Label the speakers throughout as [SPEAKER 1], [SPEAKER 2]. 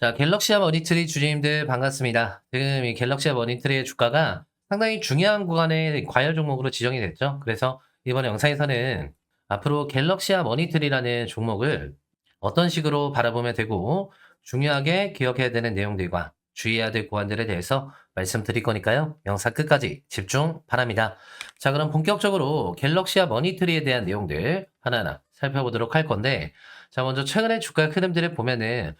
[SPEAKER 1] 자, 갤럭시아 머니트리 주주님들 반갑습니다. 지금 이 갤럭시아 머니트리의 주가가 상당히 중요한 구간의 과열 종목으로 지정이 됐죠. 그래서 이번 영상에서는 앞으로 갤럭시아 머니트리라는 종목을 어떤 식으로 바라보면 되고 중요하게 기억해야 되는 내용들과 주의해야 될 구간들에 대해서 말씀드릴 거니까요. 영상 끝까지 집중 바랍니다. 자, 그럼 본격적으로 갤럭시아 머니트리에 대한 내용들 하나하나 살펴보도록 할 건데 자, 먼저 최근의 주가 흐름들을 보면은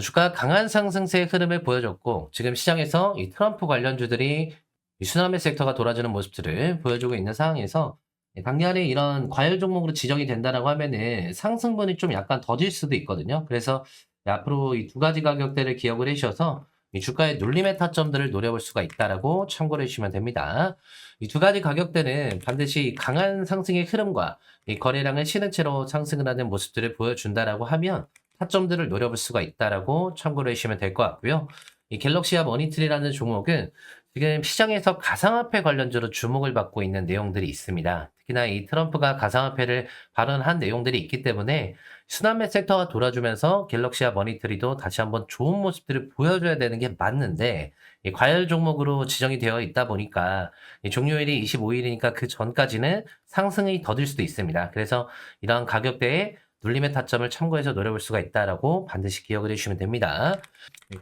[SPEAKER 1] 주가 강한 상승세의 흐름을 보여줬고 지금 시장에서 이 트럼프 관련주들이 이 수남의 섹터가 돌아주는 모습들을 보여주고 있는 상황에서 당연히 이런 과열 종목으로 지정이 된다라고 하면은 상승분이 좀 약간 더질 수도 있거든요. 그래서 앞으로 이 두 가지 가격대를 기억을 해주셔서 이 주가의 눌림의 타점들을 노려볼 수가 있다라고 참고를 해주시면 됩니다. 이 두 가지 가격대는 반드시 강한 상승의 흐름과 이 거래량을 실은 채로 상승을 하는 모습들을 보여준다라고 하면 타점들을 노려볼 수가 있다라고 참고를 해주시면 될 것 같고요. 이 갤럭시아 머니트리라는 종목은 지금 시장에서 가상화폐 관련주로 주목을 받고 있는 내용들이 있습니다. 특히나 이 트럼프가 가상화폐를 발언한 내용들이 있기 때문에 수남매 섹터가 돌아주면서 갤럭시아 머니트리도 다시 한번 좋은 모습들을 보여줘야 되는 게 맞는데 이 과열 종목으로 지정이 되어 있다 보니까 이 종료일이 25일이니까 그 전까지는 상승이 더딜 수도 있습니다. 그래서 이러한 가격대에 눌림의 타점을 참고해서 노려볼 수가 있다라고 반드시 기억을 해주시면 됩니다.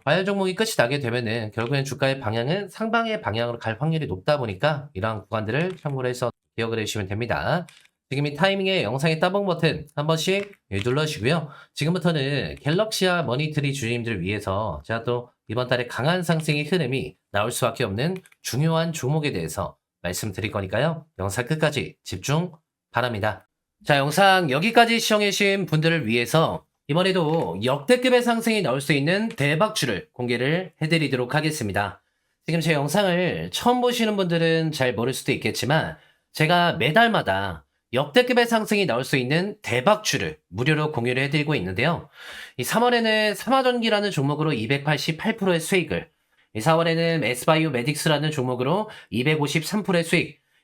[SPEAKER 1] 과열 종목이 끝이 나게 되면은 결국엔 주가의 방향은 상방의 방향으로 갈 확률이 높다 보니까 이러한 구간들을 참고를 해서 기억을 해주시면 됩니다. 지금 이 타이밍에 영상의 따봉 버튼 한 번씩 눌러주시고요. 지금부터는 갤럭시아 머니트리 주주님들 위해서 제가 또 이번 달에 강한 상승의 흐름이 나올 수밖에 없는 중요한 종목에 대해서 말씀드릴 거니까요. 영상 끝까지 집중 바랍니다. 자, 영상 여기까지 시청해주신 분들을 위해서 이번에도 역대급의 상승이 나올 수 있는 대박주를 공개를 해드리도록 하겠습니다. 지금 제 영상을 처음 보시는 분들은 잘 모를 수도 있겠지만 제가 매달마다 역대급의 상승이 나올 수 있는 대박주를 무료로 공유를 해드리고 있는데요. 이 3월에는 삼화전기라는 종목으로 288%의 수익을, 이 4월에는 S바이오 메딕스라는 종목으로 253%의 수익,